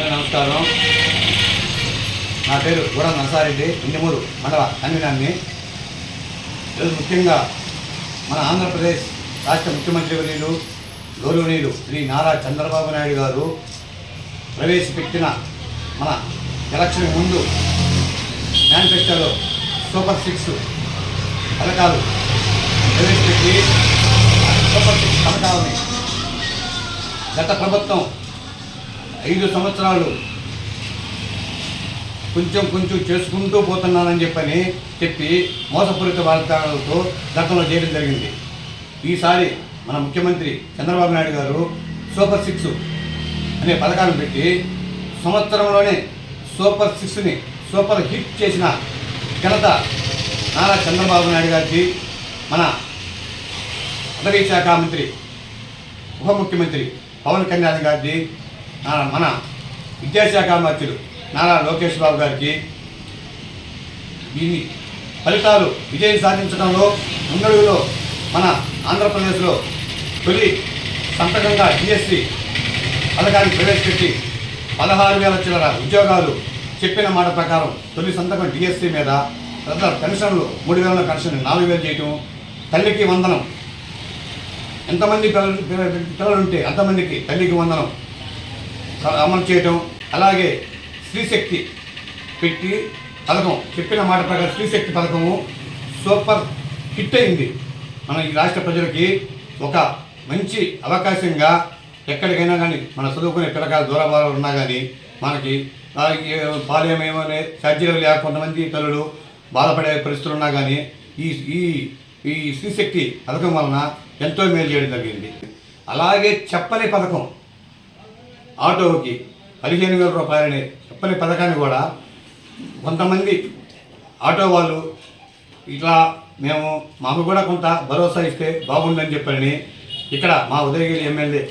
అందరూ నమస్కారం. నా పేరు గూడ నరసారెడ్డి ఇండిమూరు మండల కన్వీనర్ని. ఈరోజు ముఖ్యంగా మన ఆంధ్రప్రదేశ్ రాష్ట్ర ముఖ్యమంత్రి వర్యులు గౌరవనీయులు శ్రీ నారా చంద్రబాబు నాయుడు గారు ప్రవేశపెట్టిన మన ఎలక్షన్ ముందు మేనిఫెస్టోలో సూపర్ సిక్స్ పథకాలు ప్రవేశపెట్టి సూపర్ సిక్స్ పథకాలని గత ప్రభుత్వం ఐదు సంవత్సరాలు కొంచెం కొంచెం చేసుకుంటూ పోతున్నానని చెప్పని చెప్పి మోసపూరిత వార్తలతో గతంలో చేయడం జరిగింది. ఈసారి మన ముఖ్యమంత్రి చంద్రబాబు నాయుడు గారు సూపర్ సిక్స్ అనే పథకాన్ని పెట్టి సంవత్సరంలోనే సూపర్ సిక్స్ని సూపర్ హిట్ చేసిన ఘనత నారా చంద్రబాబు నాయుడు గారికి మన అటవీ శాఖ మంత్రి ఉప ముఖ్యమంత్రి పవన్ కళ్యాణ్ గారిది మన విద్యాశాఖ మంత్రులు నారా లోకేష్ బాబు గారికి దీన్ని ఫలితాలు విజయం సాధించడంలో ముందడుగులో మన ఆంధ్రప్రదేశ్లో తొలి సంతకంగా జిఎస్టి పథకాన్ని ప్రవేశపెట్టి పదహారు వేల చిల్లర ఉద్యోగాలు చెప్పిన మాట ప్రకారం తొలి సంతకం డిఎస్సి మీద పెద్ద పెన్షన్లు మూడు వేల పెన్షన్ నాలుగు వేలు చేయటం తల్లికి వందనం. ఎంతమంది పిల్లలు పిల్లలుంటే పిల్లలు ఉంటే అంతమందికి తల్లికి వందనం. అమలు చేయటం అలాగే స్త్రీశక్తి పెట్టి పథకం. చెప్పిన మాట ప్రకారం స్త్రీశక్తి పథకము సూపర్ హిట్ అయింది. మన ఈ రాష్ట్ర ప్రజలకి ఒక మంచి అవకాశంగా ఎక్కడికైనా కానీ మన చదువుకునే పిల్లకాయలు దూరభారాలు ఉన్నా కానీ మనకి ఆ, ఈ పాలేమేమో సర్జరీలు లేక కొంతమంది తల్లులు బాధపడే పరిస్థితులు ఉన్నా కానీ ఈ ఈ ఈ స్త్రీశక్తి పథకం వలన ఎంతో మేలు చేయడం జరిగింది. అలాగే చెప్పని పథకం ఆటోకి పదిహేను వేల రూపాయలని చెప్పని పథకాన్ని కూడా కొంతమంది ఆటో వాళ్ళు ఇట్లా మేము మాకు కూడా కొంత భరోసా ఇస్తే బాగుందని చెప్పని ఇక్కడ మా ఉదయగిరి ఎమ్మెల్యే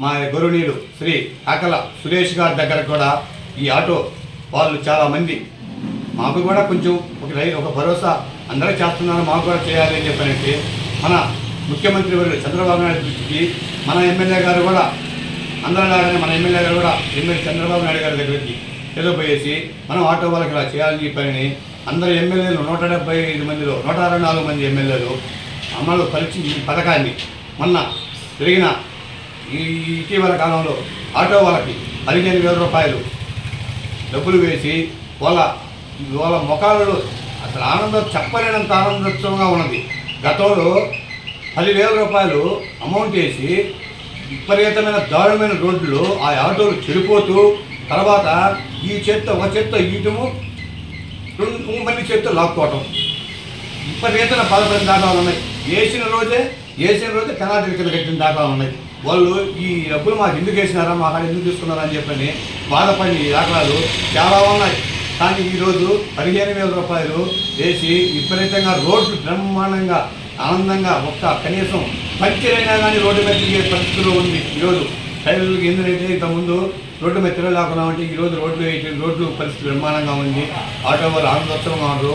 మా గౌరవనీయులు శ్రీ ఆకల సురేష్ గారి దగ్గర కూడా ఈ ఆటో వాళ్ళు చాలామంది మాకు కూడా కొంచెం ఒక రైలు ఒక భరోసా అందరూ చేస్తున్నారు మాకు కూడా చేయాలి అని చెప్పనంటే మన ముఖ్యమంత్రి వారు చంద్రబాబు నాయుడు దృష్టికి మన ఎమ్మెల్యే గారు కూడా అందరిలాగానే మన ఎమ్మెల్యే గారు కూడా ఎమ్మెల్యే చంద్రబాబు నాయుడు గారి దగ్గరికి ఏదో పోయేసి మనం ఆటో వాళ్ళకి ఇలా చేయాలని చెప్పని అందరు ఎమ్మెల్యేలు నూట డెబ్బై ఐదు మందిలో నూట అరవై నాలుగు మంది ఎమ్మెల్యేలు అమలు పరిచి ఈ పథకాన్ని మొన్న జరిగిన ఈ ఇటీవల కాలంలో ఆటో వాళ్ళకి పదిహేను వేల రూపాయలు డబ్బులు వేసి వాళ్ళ వాళ్ళ ముఖాలలో అసలు ఆనందం చెప్పలేనంత ఆనందోత్సవంగా ఉన్నది. గతంలో పదివేల రూపాయలు అమౌంట్ వేసి విపరీతమైన దారుణమైన రోడ్లు ఆ ఆటోలు చెడిపోతూ తర్వాత ఈ చేత్తో ఒక చేత్తో ఈయటము రెండు మళ్ళీ చేత్తో లాక్కోవటం. విపరీతమైన బాధపడిన దాఖలాలు ఉన్నాయి. వేసిన రోజే వేసిన రోజే పెనాల్టీ కింద కట్టిన దాఖలాలు ఉన్నాయి. వాళ్ళు ఈ డబ్బులు మాకు ఎందుకు వేసినారా మా కాడ ఎందుకు తీసుకున్నారా అని చెప్పని బాధపడిన ఈ దాఖలాలు చాలా ఉన్నాయి. కానీ ఈరోజు పదిహేను వేల రూపాయలు వేసి విపరీతంగా రోడ్లు బ్రహ్మాండంగా ఆనందంగా ఒక్క కనీసం పంచరైనా కానీ రోడ్డు మీద తిరిగే పరిస్థితిలో ఉంది. ఈరోజు రైతులకు ఎందుకంటే ఇంతకుముందు రోడ్డు మీద తిరగలేకుండా ఉంటే ఈరోజు రోడ్లు రోడ్లు పరిస్థితి నిర్మాణంగా ఉంది. ఆటో వాళ్ళు ఆనందోత్సవంగా ఉన్నారు.